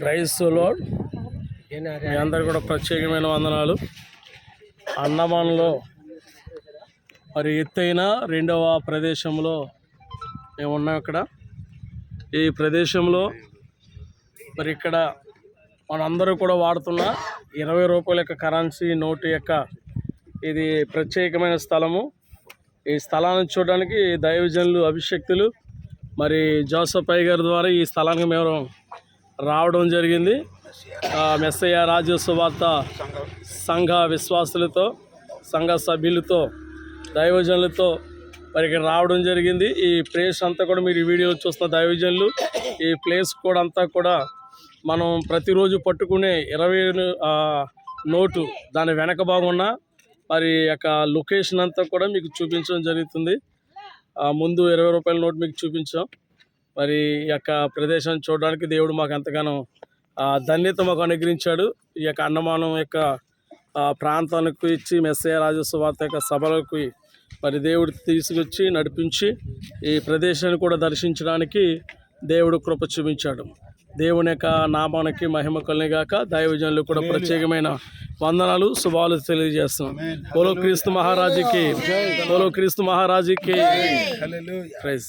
Praise load మీ అందరు కూడా ప్రత్యేకమైన వందనాలు. అండమాన్లో మరి ఎత్తైన రెండవ ప్రదేశంలో మేము ఉన్నాం ఇక్కడ ఈ ప్రదేశంలో మరి ఇక్కడ మనందరూ కూడా వాడుతున్న ఇరవై రూపాయల యొక్క కరెన్సీ నోటు యొక్క ఇది ప్రత్యేకమైన స్థలము. ఈ స్థలాన్ని చూడడానికి దైవజనులు అభిషక్తులు మరి జోసఫ్ పై గారి ద్వారా ఈ స్థలానికి మేము రావడం జరిగింది. మెస్సయ్య రాజ్యోత్సవ వార్త సంఘ విశ్వాసులతో సంఘ సభ్యులతో దైవజనులతో మరి ఇక్కడ రావడం జరిగింది. ఈ ప్లేస్ అంతా కూడా మీరు ఈ వీడియో చూస్తున్న దైవజనులు ఈ ప్లేస్ కూడా అంతా కూడా మనం ప్రతిరోజు పట్టుకునే ఇరవై నోటు దాని వెనక బాగున్న మరి యొక్క లొకేషన్ అంతా కూడా మీకు చూపించడం జరుగుతుంది. ముందు ఇరవై రూపాయల నోట్ మీకు చూపించాం. మరి ఈ యొక్క ప్రదేశాన్ని చూడడానికి దేవుడు మాకు ఎంతగానో ధన్యత మాకు అనుగ్రహించాడు. ఈ యొక్క అండమానం యొక్క ప్రాంతానికి ఇచ్చి మెస్సయ రాజస్వార్త యొక్క సభలకు మరి దేవుడు తీసుకొచ్చి నడిపించి ఈ ప్రదేశాన్ని కూడా దర్శించడానికి దేవుడు కృప చూపించాడు. దేవుని యొక్క నామానికి మహిమ కలిగాక దైవజనులు కూడా ప్రత్యేకమైన వందనాలు శుభాలు తెలియజేస్తున్నాం. పోలో క్రీస్తు మహారాజుకి పోలో క్రీస్తు మహారాజుకి. ప్రైజ్